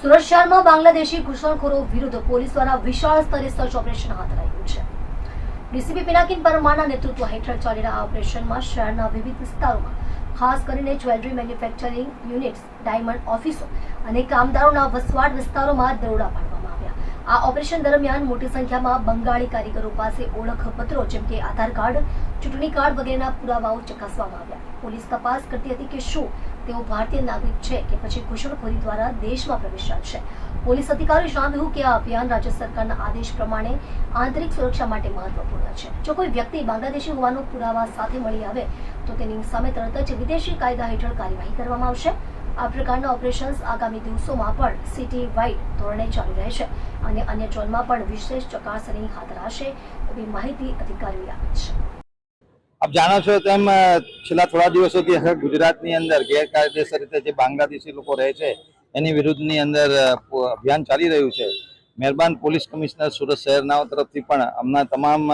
સુરત શહેરમાં બાંગ્લાદેશી ઘૂસણખોરો વિરુદ્ધ પોલીસ દ્વારા વિશાળ સ્તરે સર્ચ ઓપરેશન હાથ ધરાયું છે. ડીસીપી પિનાકિન પરમારના નેતૃત્વ હેઠળ ચાલી રહ્યા આ ઓપરેશનમાં શહેરના વિવિધ વિસ્તારોમાં, ખાસ કરીને જ્વેલરી મેન્યુફેક્ચરિંગ યુનિટ્સ, ડાયમંડ ઓફિસો અને કામદારોના વસવાટ વિસ્તારોમાં દરોડા આવ્યા આ ઓપરેશન દરમિયાન મોટી સંખ્યામાં બંગાળી કારીગરો પાસે ઓળખપત્રો, જેમ કે આધાર કાર્ડ, ચૂંટણી કાર્ડ વગેરેના પુરાવાઓ ચકાસવામાં આવ્યા. પોલીસ તપાસ કરતી હતી કે શું તેઓ ભારતીય નાગરિક છે કે પછી ઘૂસણખોરી દ્વારા દેશમાં પ્રવેશ્યા છે. પોલીસ અધિકારીઓ જણાવ્યું કે આ અભિયાન રાજ્ય સરકારના આદેશ પ્રમાણે આંતરિક સુરક્ષા માટે મહત્વપૂર્ણ છે. જો કોઈ વ્યક્તિ બાંગ્લાદેશી હોવાનો પુરાવા સાથે મળી આવે, તો તેની સામે તરત જ વિદેશી કાયદા હેઠળ કાર્યવાહી કરવામાં આવશે. આ પ્રકારના ઓપરેશન્સ આગામી દિવસોમાં પણ સિટી વાઇડ ધોરણે ચાલુ રહેશે અને અન્ય ઝોનમાં પણ વિશેષ ચકાસણી હાથ ધરાશે એવી માહિતી અધિકારીઓએ આપી છે. આપ જાણો છો તેમ છેલ્લા થોડા દિવસોથી ગુજરાતની અંદર ગેરકાયદેસર રીતે જે બાંગ્લાદેશી લોકો રહે છે, એની વિરુદ્ધની અંદર અભિયાન ચાલી રહ્યું છે. મહેરબાન પોલીસ કમિશનર સુરત શહેરના તરફથી પણ અમના તમામ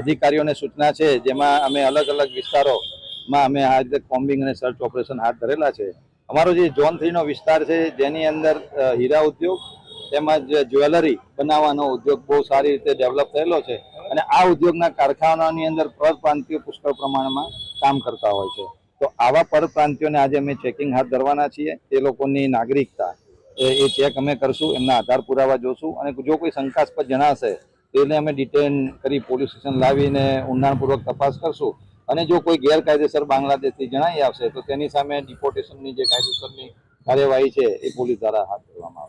અધિકારીઓને સૂચના છે, જેમાં અમે અલગ અલગ વિસ્તારોમાં અમે આ રીતે કોમ્બિંગ અને સર્ચ ઓપરેશન હાથ ધરેલા છે. અમારો જે ઝોન થ્રીનો વિસ્તાર છે, જેની અંદર હીરા ઉદ્યોગ તેમજ જ્વેલરી બનાવવાનો ઉદ્યોગ બહુ સારી રીતે ડેવલપ થયેલો છે અને આ ઉદ્યોગના કારખાનાની અંદર પરપ્રાંતિય પુષ્કળ પ્રમાણમાં કામ કરતા હોય છે. તો આવા પરપ્રાંતિયોને આજે અમે ચેકિંગ હાથ ધરવાના છીએ. તે લોકોની નાગરિકતા એ એ ચેક અમે કરશું, એમના આધાર પુરાવા જોશું અને જો કોઈ શંકાસ્પદ જણાશે તેને અમે ડિટેન કરી પોલીસ સ્ટેશન લાવીને ઊંડાણપૂર્વક તપાસ કરશું. અને જો કોઈ ગેરકાયદેસર બાંગ્લાદેશથી જણાઈ આવશે, તો તેની સામે ડિપોર્ટેશનની જે કાયદેસરની કાર્યવાહી છે, એ પોલીસ દ્વારા હાથ ધરવામાં